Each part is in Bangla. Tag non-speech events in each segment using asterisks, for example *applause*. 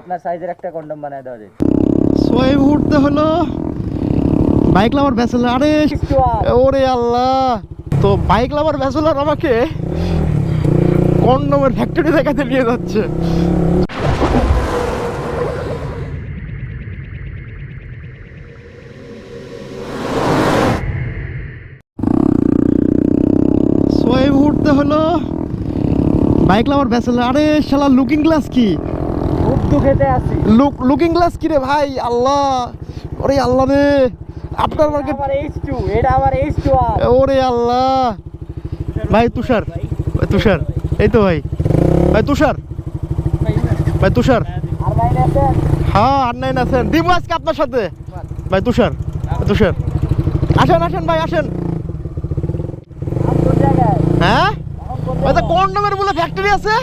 আপনার সাইজের একটা কন্ডম বানায় দেওয়া যায়। সো এই মুহূর্তে হলো বাইক লাভার ব্যাচেলার আরে ওরে আল্লাহ। তো বাইক লাভার ব্যাচেলার আমাকে কন্ডমের ফ্যাক্টরি দেখাতে নিয়ে যাচ্ছে। হলো বাইক লাভার ব্যাচেলার আরে শালা লুকিং গ্লাস কি? খেতে আসি। লুক লুকিং গ্লাস কি রে ভাই? আল্লাহ। ওরে আল্লাহ রে। আপনার মার্কেট আবার এইচ এটা আবার এইচ ওরে আল্লাহ। ভাই তুষার। ভাই তুষার। এই তো ভাই। ভাই তুষার। ভাই তুষার। হ্যাঁ আর নাই আছেন দিব আজকে আপনার সাথে। ভাই তুষার। তুষার। আসেন আসেন ভাই আসেন। হ্যাঁ? কোন তো বলে ফ্যাক্টরি আছে?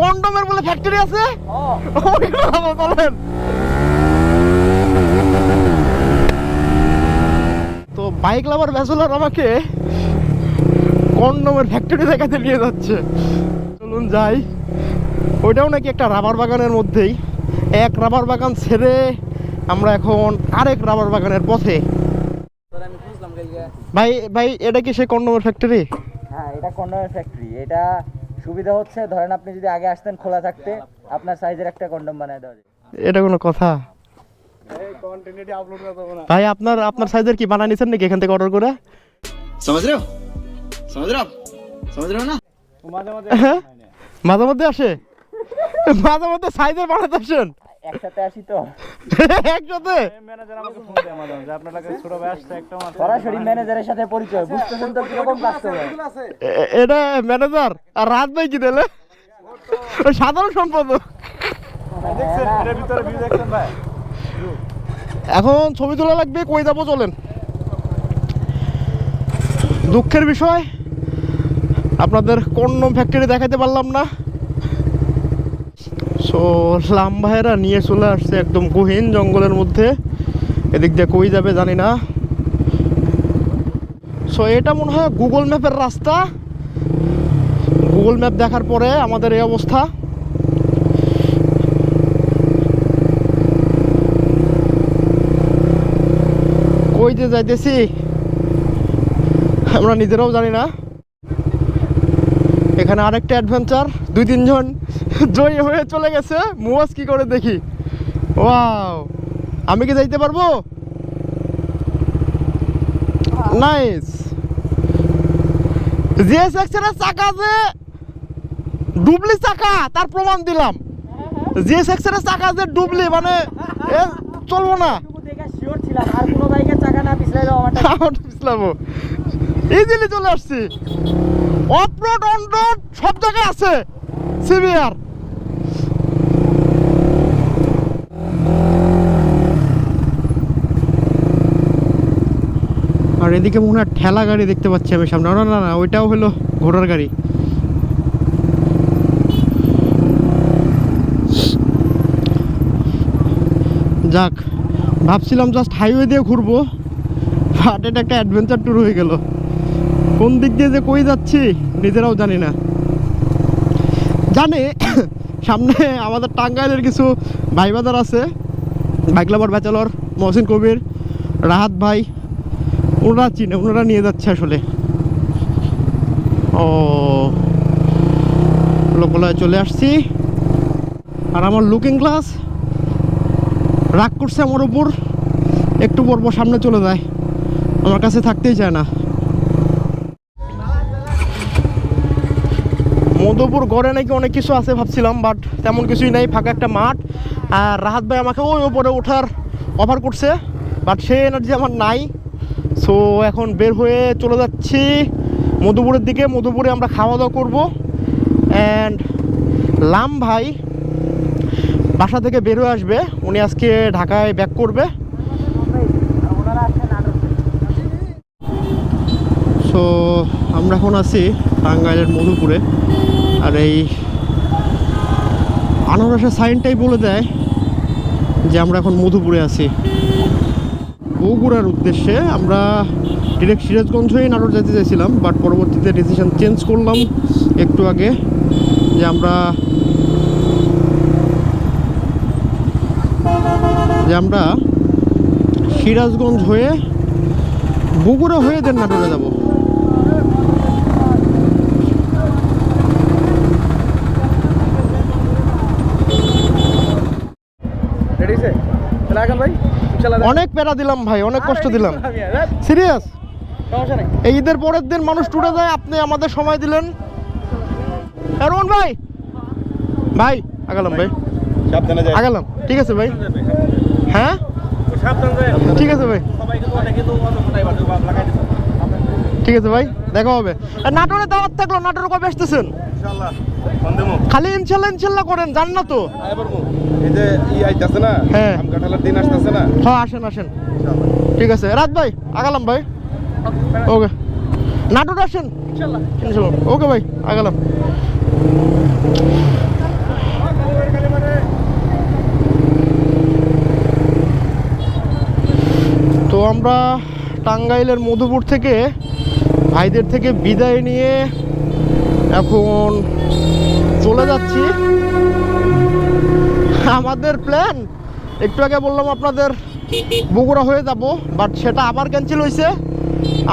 কন্ডমের বলে ফ্যাক্টরি আছে? ওইগুলো বলেন। তো বাইক লাভার ব্যাচেলার আমাকে কন্ডমের ফ্যাক্টরি দেখাতে নিয়ে যাচ্ছে। চলুন যাই। ওইটাও নাকি একটা রাবার বাগানের মধ্যেই। এক রাবার বাগান ছেড়ে আমরা এখন আরেক রাবার বাগানের পথে। ভাই ভাই এটা কি সেই কন্ডমের ফ্যাক্টরি হ্যাঁ এটা কন্ডমের ফ্যাক্টরি এটা সুবিধা হচ্ছে ধরেন আপনি যদি আগে আসতেন খোলা থাকতে আপনার সাইজের একটা কন্ডম বানায় দেওয়া যায় এটা কোনো কথা? ভাই আপনার আপনার সাইজের কি বানায় নিছেন নাকি এখান থেকে অর্ডার করে? সমাজ রাও সমাজ রেও সমাজ রেও না মাঝে মাঝে হ্যাঁ? আসে? মাঝে মধ্যে সাইজের বানাতে আসেন? একসাথে আসি তো। *laughs* একসাথে? সরাসরি ম্যানেজারের সাথে পরিচয় বুঝতেছেন তো কীরকম এটা ম্যানেজার আর রাত ভাই কি দিলে সাধারণ সম্পাদক। এখন ছবি তোলা লাগবে কই যাব চলেন। দুঃখের বিষয় আপনাদের কোন ফ্যাক্টরি দেখাতে পারলাম না। সো লাম ভাইয়েরা নিয়ে চলে আসছে একদম গহীন জঙ্গলের মধ্যে। এদিক দিয়ে কই যাবে জানি না। সো এটা মনে হয় গুগল ম্যাপের রাস্তা। গুগল ম্যাপ দেখার পরে আমাদের এই অবস্থা। কই যে যাইতেছি, আমরা নিজেরাও জানি না। এখানে আরেকটা অ্যাডভেঞ্চার দুই তিনজন। জয়ী হয়ে চলে গেছে। মুয়াজ কি করে দেখি? ওয়াও। আমি কি যাইতে পারব? নাইস। জিএস এক্সের চাকা যে ডুবলি চাকা তার প্রমাণ দিলাম। জিএস এক্সের চাকা যে ডুবলি মানে চলবো না। ইজিলি চলে আসছি। অফ রোড অন রোড সব জায়গায় আছে। সিভিআর। আর এদিকে মনে হয় ঠেলা গাড়ি দেখতে পাচ্ছি আমি সামনে। না না না, ওইটাও হলো ঘোড়ার গাড়ি। যাক, ভাবছিলাম জাস্ট হাইওয়ে দিয়ে ঘুরবো বাট এটা একটা অ্যাডভেঞ্চার ট্যুর হয়ে গেল। কোন দিক দিয়ে যে কই যাচ্ছি, নিজেরাও জানি না। জানে, *coughs* সামনে আমাদের টাঙ্গাইলের কিছু ভাই বাজার আছে, bike lover bachelor Mohsin Kabir, Rahat ভাই ওনারা চিনে, ওনারা নিয়ে যাচ্ছে আসলে। ও, লোকলায় চলে আসছি। আর আমার লুকিং গ্লাস রাগ করছে আমার উপর। একটু পরপর সামনে চলে যায়। আমার কাছে থাকতেই চায় না। মধুপুর গড়ে নাকি অনেক কিছু আছে ভাবছিলাম বাট তেমন কিছুই নাই, ফাঁকা একটা মাঠ। আর রাহাত ভাই আমাকে ওই ওপরে ওঠার অফার করছে বাট সেই এনার্জি আমার নাই। সো এখন বের হয়ে চলে যাচ্ছি মধুপুরের দিকে। মধুপুরে আমরা খাওয়া দাওয়া করব। অ্যান্ড লাম ভাই বাসা থেকে বের হয়ে আসবে। উনি আজকে ঢাকায় ব্যাক করবে। সো আমরা এখন আছি টাঙ্গাইলের মধুপুরে। আর এই আনারসের সাইনটাই বলে দেয় যে আমরা এখন মধুপুরে আছি। বগুড়ার উদ্দেশ্যে আমরা ডিরেক্ট সিরাজগঞ্জ হয়ে নাটোর যেতে চাইছিলাম বাট পরবর্তীতে ডিসিশন চেঞ্জ করলাম একটু আগে যে আমরা যে আমরা সিরাজগঞ্জ হয়ে বগুড়া হয়ে দেন নাটোরে যাব। রেডি সে তাহলে আগান ভাই। অনেক প্যারা দিলাম ভাই অনেক কষ্ট দিলাম। সিরিয়াস এই ঈদের পরের দিন মানুষ টুটে যায় আপনি আমাদের সময় দিলেন। রোহন ভাই! ভাই আগালাম ভাই। আগালাম। ঠিক আছে ভাই। হ্যাঁ? ঠিক আছে ভাই। সবাই কিন্তু অনেকে তো অত ফোটাই বাদ লাগাই দিতে ঠিক আছে ভাই দেখা হবে। আর নাটোরে দাওয়াত থাকল নাটোরে কবে আসতেছেন? খালি ইনশাল্লাহ ইনশাল্লাহ করেন জান না তো। যে ই আইতাছে না হ্যাঁ। আম কাঁঠালের দিন আসতেছে না। হ্যাঁ আসেন আসেন। ঠিক আছে। রাত ভাই আগালাম ভাই। ওকে। নাটোর আসেন? ইনশাআল্লাহ ওকে ভাই আগালাম। তো আমরা টাঙ্গাইলের মধুপুর থেকে ভাইদের থেকে বিদায় নিয়ে এখন চলে যাচ্ছি। আমাদের প্ল্যান একটু আগে বললাম আপনাদের বগুড়া হয়ে যাব বাট সেটা আবার ক্যান্সেল হয়েছে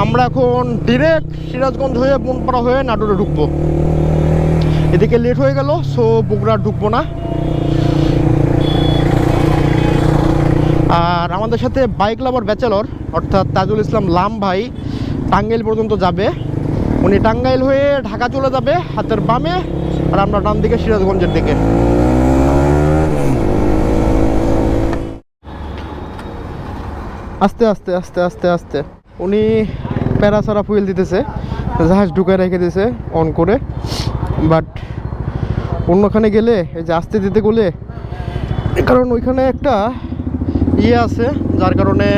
আমরা এখন ডিরেক্ট সিরাজগঞ্জ হয়ে বনপাড়া হয়ে নাটোরে ঢুকবো। এদিকে লেট হয়ে গেল সো বগুড়া ঢুকবো না। আর আমাদের সাথে বাইক লাভার ব্যাচেলর অর্থাৎ তাজুল ইসলাম লাম ভাই, টাঙ্গাইল পর্যন্ত যাবে। উনি টাঙ্গাইল হয়ে ঢাকা চলে যাবে হাতের বামে, আর আমরা ডান দিকে সিরাজগঞ্জের দিকে। আস্তে আস্তে আস্তে আস্তে আস্তে। উনি প্যারাসারা ফুয়েল দিতেছে জাহাজ ঢুকায় রেখে দিয়েছে অন করে। বাট অন্যখানে গেলে এই যে আস্তে দিতে গেলে কারণ ওইখানে একটা ইয়ে আছে যার কারণে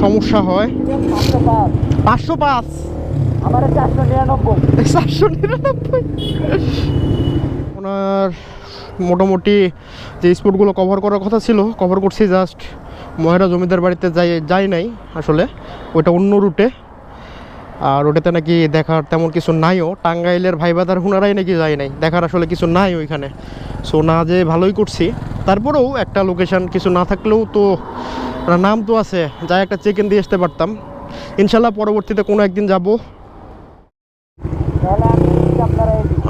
সমস্যা হয়। পাঁচশো পাঁচ। আমার চারশো নিরানব্বই। চারশো নিরানব্বই। ওনার মোটামুটি যে স্পটগুলো কভার করার কথা ছিল কভার করছি জাস্ট মহেরা জমিদার বাড়িতে যাই যাই নাই আসলে ওইটা অন্য রুটে আর ওটাতে নাকি দেখার তেমন কিছু নাইও টাঙ্গাইলের ভাই বাদার হুনারাই নাকি যায় নাই দেখার আসলে কিছু নাই ওইখানে। সো না যে ভালোই করছি। তারপরেও একটা লোকেশন কিছু না থাকলেও তো নাম তো আছে যাই একটা চেক ইন দিয়ে আসতে পারতাম। ইনশাল্লাহ পরবর্তীতে কোনো একদিন যাব।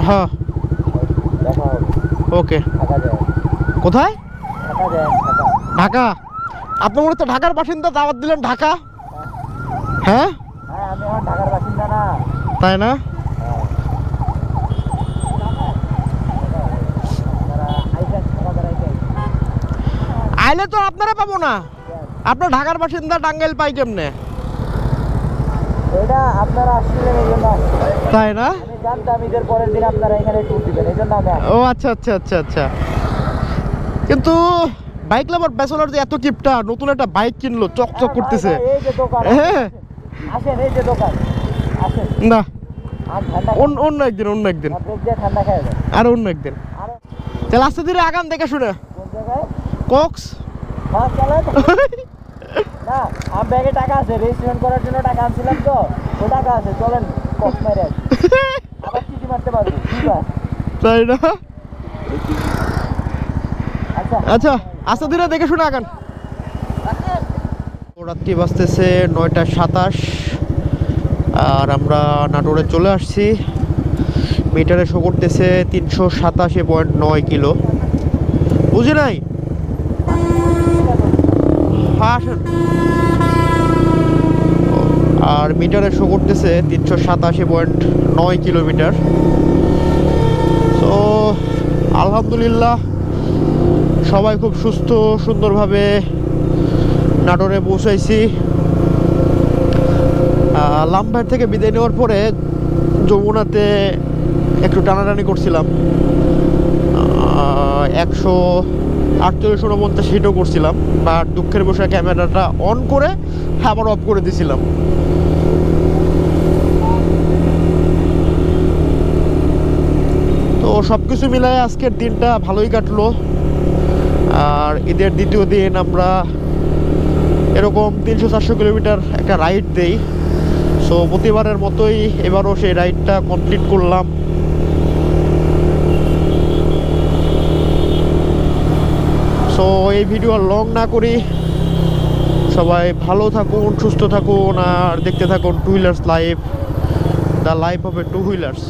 হ্যাঁ। ওকে। কোথায়? ঢাকা। আপনি মনে হচ্ছে ঢাকার বাসিন্দা দাওয়াত দিলেন ঢাকা। হ্যাঁ? আমি এখন ঢাকার বাসিন্দা না তাই না? আপনারা আইলে তো আপনারা পাবো না। আপনার ঢাকার বাসিন্দা টাঙ্গাইল পাই কেমনে? আপনারা। তাই না? জানতাম ঈদের পরের দিন আপনারা এখানে ট্যুর দিবেন এই জন্য আমি ও আচ্ছা আচ্ছা আচ্ছা আচ্ছা। কিন্তু বাইক লাভার ব্যাচেলর যে এত কিপটা নতুন একটা বাইক কিনলো চকচক করতেছে। হ্যাঁ, এই যে দোকান হ্যাঁ আসেন এই যে দোকান। আসেন। না। আর অন্য একদিন অন্য একদিন। আর অন্য একদিন। আর তাহলে আস্তে ধীরে আগান দেখে শুনে। কক্স? হ্যাঁ চলেন। *laughs* না আমার ব্যাগে টাকা আছে রেজিস্ট্রেশন করার জন্য টাকা আনছিলাম তো। ও টাকা আছে চলেন কক্স মেরে। *laughs* আবার চিঠি মারতে পারব তাই না? আচ্ছা। আচ্ছা আস্তে ধীরে দেখে শুনে আগান। রাত্রি বাজতেছে নয়টা সাতাশ। আর আমরা নাটোরে চলে আসছি। মিটারে শো করতেছে তিনশো সাতাশি পয়েন্ট নয় কিলো। বুঝি নাই? হ্যাঁ আসেন। আর মিটারে শো করতেছে তিনশো সাতাশি পয়েন্ট নয় কিলোমিটার। তো আলহামদুলিল্লাহ, সবাই খুব সুস্থ, সুন্দরভাবে নাটোরে পৌঁছাইছি। লাম্বার থেকে বিদায় নেওয়ার পরে যমুনাতে একটু টানাটানি করছিলাম। একশো আটচল্লিশ উনপঞ্চাশ হিটও করছিলাম বাট দুঃখের বসে ক্যামেরাটা অন করে, আবার অফ করে দিছিলাম। তো সব কিছু মিলায় আজকের দিনটা ভালোই কাটলো। আর ঈদের দ্বিতীয় দিন আমরা এরকম তিনশো চারশো কিলোমিটার একটা রাইড দেই। সো প্রতিবারের মতোই এবারও সেই রাইডটা কমপ্লিট করলাম। সো এই ভিডিও আর লং না করি। সবাই ভালো থাকুন, সুস্থ থাকুন, আর দেখতে থাকুন two wheelers life the life of a two wheelers